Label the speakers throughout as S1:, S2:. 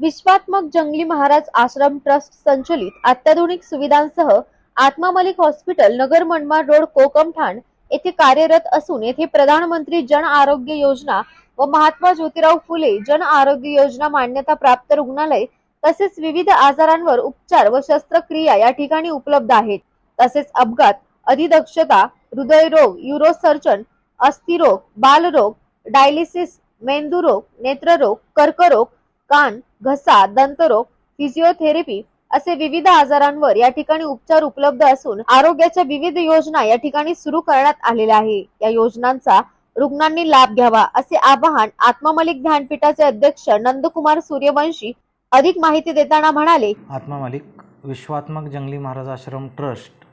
S1: विश्वात्मक जंगली महाराज आश्रम ट्रस्ट संचलित अत्याधुनिक सुविधांसह आत्मा मलिक हॉस्पिटल नगर मनमाड रोड कोकमठाण येथे कार्यरत असून येथे प्रधानमंत्री जन आरोग्य योजना व महात्मा ज्योतिराव फुले जन आरोग्य योजना मान्यता प्राप्त रुग्णालय तसेच विविध आजारांवर उपचार व शस्त्रक्रिया या ठिकाणी उपलब्ध आहेत. तसेच अपघात अधिदक्षता हृदयरोग युरोसर्जन अस्थिरोग बालरोग डायलिसिस मेंदुरोग नेत्ररोग कर्करोग कान घसा दंतरोग फिजिओथेरपी असे विविध आजारांवर या ठिकाणी उपचार उपलब्ध असून आरोग्याच्या विविध योजना या ठिकाणी सुरू करण्यात आलेल्या आहे. या योजनांचा रुग्णांनी लाभ घ्यावा असे आवाहन आत्मा मलिक ध्यानपीठाचे अध्यक्ष नंदकुमार सूर्यवंशी अधिक माहिती देताना म्हणाले
S2: आत्ममालिक विश्वात्मक जंगली महाराज आश्रम ट्रस्ट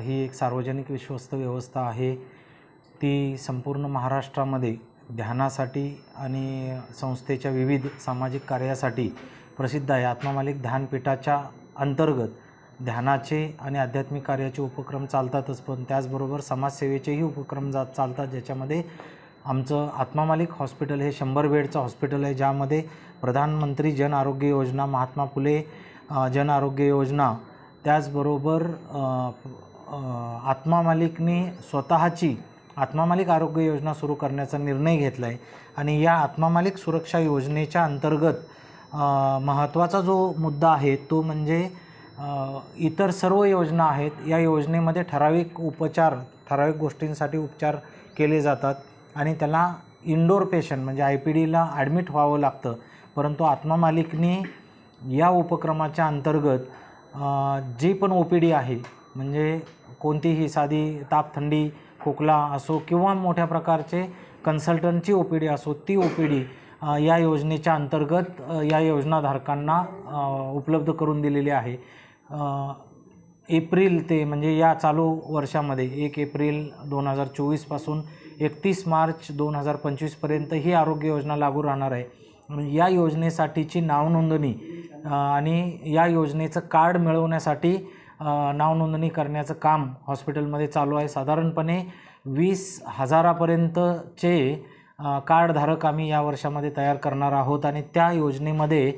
S2: ही एक सार्वजनिक विश्वस्त व्यवस्था आहे. ती संपूर्ण महाराष्ट्रामध्ये ध्यानासाठी आणि संस्थेच्या विविध सामाजिक कार्यासाठी प्रसिद्ध आहे. आत्मामालिक ध्यानपीठाच्या अंतर्गत ध्यानाचे आणि आध्यात्मिक कार्याचे उपक्रम चालतातच पण त्याचबरोबर समाजसेवेचेही उपक्रम जात चालतात ज्याच्यामध्ये आमचं आत्मा मालिक हॉस्पिटल हे शंभर बेडचं हॉस्पिटल आहे ज्यामध्ये प्रधानमंत्री जन आरोग्य योजना महात्मा फुले जन आरोग्य योजना त्याचबरोबर आत्मामालिकने आत्मा मालिकने स्वतःची आत्मामालिक आरोग्य योजना सुरू करण्याचा निर्णय घेतला आहे आणि या आत्मामालिक सुरक्षा योजनेच्या अंतर्गत महत्त्वाचा जो मुद्दा आहे तो म्हणजे इतर सर्व योजना आहेत या योजनेमध्ये ठराविक उपचार ठराविक गोष्टींसाठी उपचार केले जातात आणि त्याला इनडोर पेशंट म्हणजे आय पी डीला ॲडमिट व्हावं लागतं. परंतु आत्मामालिकनी या उपक्रमाच्या अंतर्गत जी पण ओ पी डी आहे म्हणजे कोणतीही साधी ताप थंडी खोकला असो किंवा मोठ्या प्रकारचे कन्सल्टंटची ओ पी डी असो ती ओ पी डी या योजनेच्या अंतर्गत या योजनाधारकांना उपलब्ध करून दिलेली आहे. एप्रिल ते म्हणजे या चालू वर्षामध्ये एक एप्रिल दोन हजार चोवीसपासून एकतीस मार्च दोन हजार पंचवीसपर्यंत ही आरोग्य योजना लागू राहणार आहे. म्हणजे या योजनेसाठीची नावनोंदणी आणि या योजनेचं कार्ड मिळवण्यासाठी नावनोंदणी करण्याचं काम हॉस्पिटलमध्ये चालू आहे. साधारणपणे वीस हजारापर्यंतचे कार्डधारक आम्ही या वर्षामध्ये तयार करणार आहोत आणि त्या योजनेमध्ये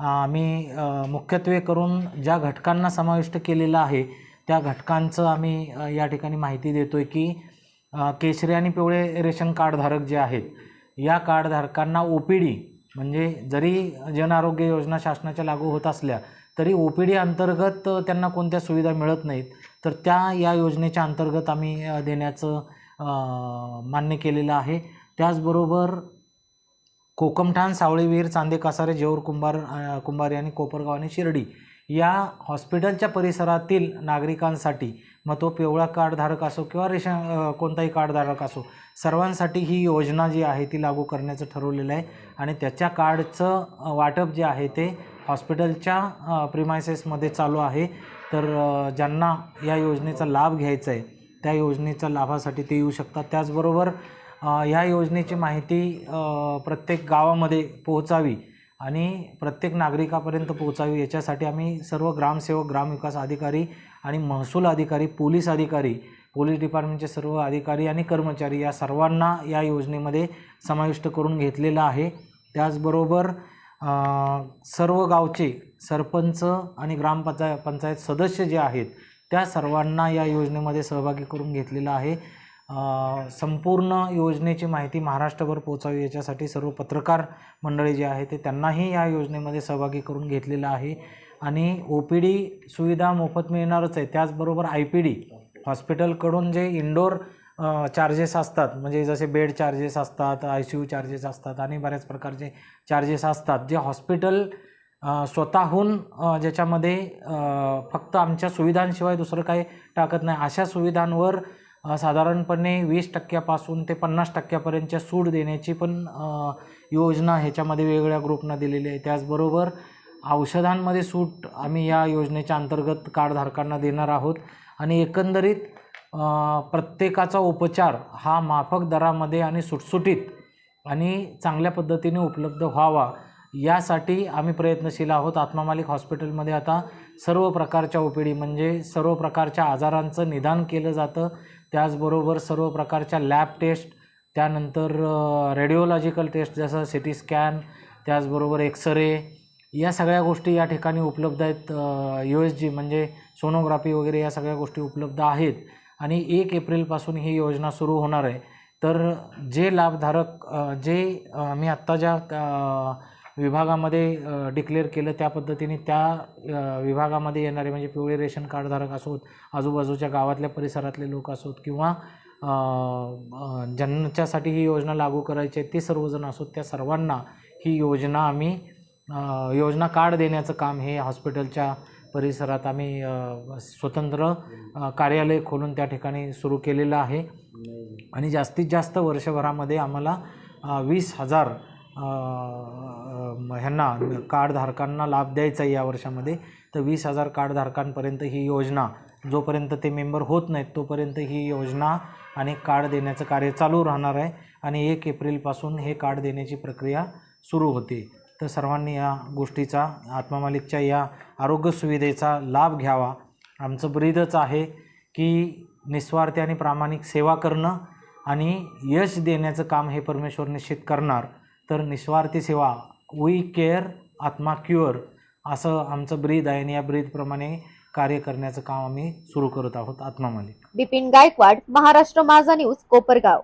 S2: आम्ही मुख्यत्वे करून ज्या घटकांना समाविष्ट केलेलं आहे त्या घटकांचं आम्ही या ठिकाणी माहिती देतो आहे की केशरी आणि पिवळे रेशन कार्डधारक जे आहेत या कार्डधारकांना ओ पी डी म्हणजे जरी जन आरोग्य योजना शासनाच्या लागू होत असल्या तरी ओ पी डी अंतर्गत त्यांना कोणत्या सुविधा मिळत नाहीत. तर त्या या योजनेच्या अंतर्गत आम्ही देण्याचं मान्य केलेलं आहे. त्याचबरोबर कोकमठाण सावळीवीर चांदे कासारे जेऊर कुंभार कुंभारी आणि कोपरगाव आणि शिर्डी या हॉस्पिटलच्या परिसरातील नागरिकांसाठी मग तो पिवळा कार्डधारक असो किंवा रेशन कोणताही कार्डधारक असो सर्वांसाठी ही योजना जी आहे ती लागू करण्याचं ठरवलेलं आहे. आणि त्याच्या कार्डचं वाटप जे आहे ते हॉस्पिटलच्या प्रिमायसेसमध्ये चालू आहे. तर ज्यांना या योजनेचा लाभ घ्यायचा आहे त्या योजनेच्या लाभासाठी ते येऊ शकतात. त्याचबरोबर ह्या योजनेची माहिती प्रत्येक गावामध्ये पोहोचावी आणि प्रत्येक नागरिकापर्यंत पोहोचावी याच्यासाठी आम्ही सर्व ग्रामसेवक ग्रामविकास अधिकारी आणि महसूल अधिकारी पोलीस अधिकारी पोलीस डिपार्टमेंटचे सर्व अधिकारी आणि कर्मचारी या सर्वांना या योजनेमध्ये समाविष्ट करून घेतलेलं आहे. त्याचबरोबर सर्व गावचे सरपंच आणि ग्रामपंचाय पंचायत सदस्य जे आहेत त्या सर्वांना या योजनेमध्ये सहभागी करून घेतलेलं आहे. संपूर्ण योजनेची माहिती महाराष्ट्रभर पोचावी याच्यासाठी सर्व पत्रकार मंडळी जे आहे ते त्यांनाही या योजनेमध्ये सहभागी करून घेतलेलं आहे. आणि ओ पी डी सुविधा मोफत मिळणारच आहे. त्याचबरोबर आय पी डी हॉस्पिटलकडून जे इंडोर चार्जेस असतात. म्हणजे जसे बेड चार्जेस असतात आय सी यू चार्जेस असतात आणि बऱ्याच प्रकारचे चार्जेस असतात. जे हॉस्पिटल स्वतःहून ज्याच्यामध्ये फक्त आमच्या सुविधांशिवाय दुसरं काही टाकत नाही. अशा सुविधांवर साधारणपणे वीस टक्क्यापासून ते पन्नास टक्क्यापर्यंतच्या सूट देण्याची पण योजना ह्याच्यामध्ये वेगवेगळ्या ग्रुपना दिलेली आहे त्याचबरोबर औषधांमध्ये सूट आम्ही या योजनेच्या अंतर्गत कार्डधारकांना देणार आहोत. आणि एकंदरीत प्रत्येकाचा उपचार हा माफक दरामध्ये आणि सुटसुटीत आणि चांगल्या पद्धतीने उपलब्ध व्हावा यासाठी आम्ही प्रयत्नशील आहोत. आत्मा मालिक हॉस्पिटलमध्ये आता सर्व प्रकारच्या ओ पी डी म्हणजे सर्व प्रकारच्या आजारांचं निदान केलं जातं. त्याचबरोबर सर्व प्रकारच्या लॅब टेस्ट त्यानंतर रेडिओलॉजिकल टेस्ट जसं सी टी स्कॅन त्याचबरोबर एक्सरे या सगळ्या गोष्टी या ठिकाणी उपलब्ध आहेत. यू एस जी म्हणजे सोनोग्राफी वगैरे या सगळ्या गोष्टी उपलब्ध आहेत. आणि एक एप्रिलपासून ही योजना सुरू होणार आहे. तर जे लाभधारक जे मी आत्ता ज्या विभागामध्ये डिक्लेअर केलं त्या पद्धतीने त्या विभागामध्ये येणारे म्हणजे पिवळे रेशन कार्डधारक असोत आजूबाजूच्या गावातल्या परिसरातले लोक असोत किंवा ज्यांच्यासाठी ही योजना लागू करायची आहे ते सर्वजण असोत त्या सर्वांना ही योजना आम्ही योजना कार्ड देण्याचं काम हे हॉस्पिटलच्या परिसरात आम्ही स्वतंत्र कार्यालय खोलून त्या ठिकाणी सुरू केलेलं आहे. आणि जास्तीत जास्त वर्षभरामध्ये आम्हाला वीस हजार ह्यांना कार्डधारकांना लाभ द्यायचा आहे या वर्षामध्ये. तर वीस हजार कार्डधारकांपर्यंत ही योजना जोपर्यंत ते मेंबर होत नाहीत तोपर्यंत ही योजना आणि कार्ड देण्याचं कार्य चालू राहणार आहे. आणि एक एप्रिलपासून हे कार्ड देण्याची प्रक्रिया सुरू होते. तर सर्वांनी या गोष्टीचा आत्मा मालिकच्या या आरोग्य सुविधेचा लाभ घ्यावा. आमचं ब्रीदच आहे की निस्वार्थी आणि प्रामाणिक सेवा करणं आणि यश देण्याचं काम हे परमेश्वर निश्चित करणार. तर निस्वार्थी सेवा वी केअर आत्मा क्युअर असं आमचं ब्रीद आहे आणि या ब्रीदप्रमाणे कार्य करण्याचं काम आम्ही सुरू करत आहोत आत्मा मालिक
S1: बिपिन गायकवाड महाराष्ट्र माझा न्यूज कोपरगाव.